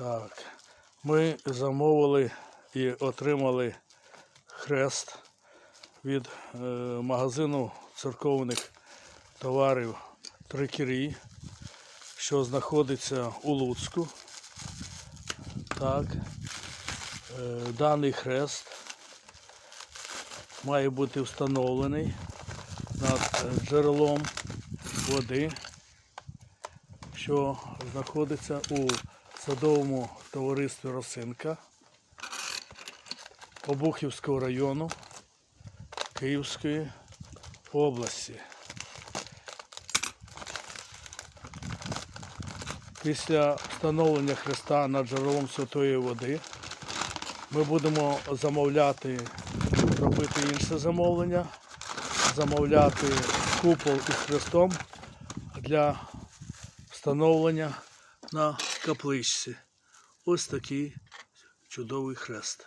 Так, ми замовили і отримали хрест від е, магазину церковних товарів Трикірі, що знаходиться у Луцьку. Так, е, даний хрест має бути встановлений над джерелом води, що знаходиться у садовому товаристві Росинка Обухівського району Київської області. Після встановлення хреста над джерелом святої води ми будемо замовляти, робити інше замовлення, замовляти купол із хрестом для встановлення на капличці. Ось такий чудовий хрест.